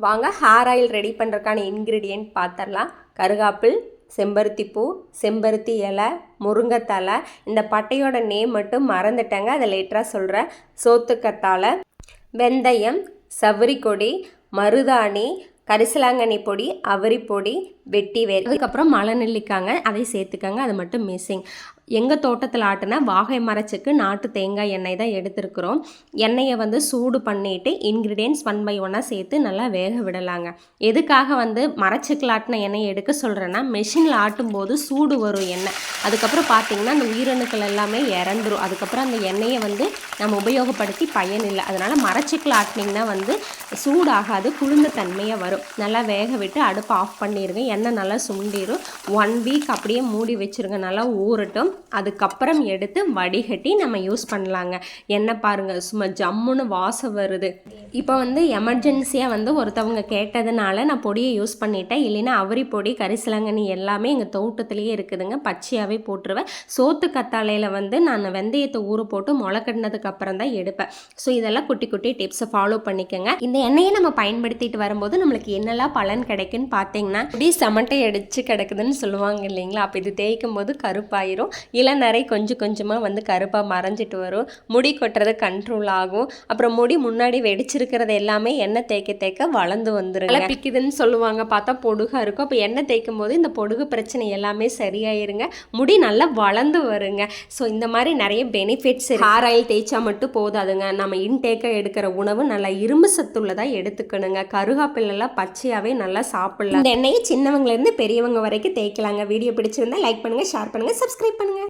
வாங்க hair oil ready பண்ணுறதுக்கான ingredient பார்த்துடலாம் கருகாப்பிள் செம்பருத்தி பூ செம்பருத்தி இலை முருங்கைத்தலை இந்த பட்டையோட நேம் மட்டும் மறந்துட்டேங்க அதை லேட்டராக சொல்கிறேன் சோத்துக்கத்தாழை வெந்தயம் சவரி கொடி மருதாணி கரிசலாங்கண்ணி பொடி அவரி பொடி வெட்டி வே அதுக்கப்புறம் மலை நெல்லிக்காங்க அதை சேர்த்துக்கங்க அது மட்டும் மிஸ்ஸிங் எங்கள் தோட்டத்தில் ஆட்டின வாகை மரச்சுக்கு நாட்டு தேங்காய் எண்ணெய் தான் எடுத்துருக்குறோம். எண்ணெயை வந்து சூடு பண்ணிவிட்டு இன்க்ரீடியன்ஸ் ஒன் பை ஒன்னாக சேர்த்து நல்லா வேக விடலாங்க. எதுக்காக வந்து மரச்சுக்கில் ஆட்டின எண்ணெயை எடுக்க சொல்கிறேன்னா மெஷினில் ஆட்டும் போது சூடு வரும் எண்ணெய். அதுக்கப்புறம் பார்த்திங்கன்னா அந்த உயிரணுக்கள் எல்லாமே இறந்துரும். அதுக்கப்புறம் அந்த எண்ணெயை வந்து நம்ம உபயோகப்படுத்தி பயன் இல்லை. அதனால் மரச்சுக்கில் ஆட்டினீங்கன்னா வந்து சூடாகாது குளிர்ந்த தன்மையாக வரும். நல்லா வேக விட்டு அடுப்பை ஆஃப் பண்ணிடுங்க எண்ணெய் நல்லா சுண்டிரும். ஒன் வீக் அப்படியே மூடி வச்சிருங்க. நல்லா ஊறட்டும். அதுக்கப்புறம் எடுத்து வடிகட்டி நம்ம யூஸ் பண்ணலாங்க. எண்ணெய் பாருங்கள் சும்மா ஜம்முன்னு வாசம் வருது. இப்போ வந்து எமர்ஜென்சியாக வந்து ஒருத்தவங்க கேட்டதுனால நான் பொடியை யூஸ் பண்ணிட்டேன். இல்லைன்னா அவரி பொடி கரிசலாங்கண்ணி எல்லாமே எங்கள் தோட்டத்திலேயே இருக்குதுங்க. பச்சையாகவே போட்டுருவேன். சோத்து கத்தாழையில் வந்து நான் வெந்தயத்தை ஊற போட்டு முளை கட்டினதுக்கப்புறம் தான் எடுப்பேன். ஸோ இதெல்லாம் குட்டி குட்டி டிப்ஸை ஃபாலோ பண்ணிக்கோங்க. இந்த எண்ணெயை நம்ம பயன்படுத்திட்டு வரும்போது நம்மளுக்கு என்னெல்லாம் பலன் கிடைக்குன்னு பார்த்தீங்கன்னா இப்படி சமட்டை அடித்து கிடக்குதுன்னு சொல்லுவாங்க இல்லைங்களா? அப்போ இது தேய்க்கும் போது கருப்பாயிரும். இளநரை கொஞ்சம் கொஞ்சமாக வந்து கருப்பாக மறைஞ்சிட்டு வரும். முடி கொட்டுறது கண்ட்ரோல் ஆகும். அப்புறம் முடி முன்னாடி வெடிச்சிருக்கிறது எல்லாமே எண்ணெய் தேய்க்க தேய்க்க வளர்ந்து வந்துருங்க. பிக்குதுன்னு சொல்லுவாங்க. பார்த்தா பொடுகாக இருக்கும். அப்போ எண்ணெய் தேய்க்கும் போது இந்த பொடுகு பிரச்சனை எல்லாமே சரியாயிருங்க. முடி நல்லா வளர்ந்து வருங்க. ஸோ இந்த மாதிரி நிறைய பெனிஃபிட்ஸ் ஹேர் ஆயில் தேய்ச்சா மட்டும் போதாதுங்க. நம்ம இன்டேக்காக எடுக்கிற உணவு நல்லா இரும்பு சத்துள்ளதாக எடுத்துக்கணுங்க. கருகாப்பிலெல்லாம் பச்சையாகவே நல்லா சாப்பிடலாம். இந்த எண்ணெயை சின்னவங்கலேருந்து பெரியவங்க வரைக்கும் தேய்க்கலாங்க. வீடியோ பிடிச்சிருந்தா லைக் பண்ணுங்கள் ஷேர் பண்ணுங்கள் சப்ஸ்கிரைப் பண்ணுங்கள்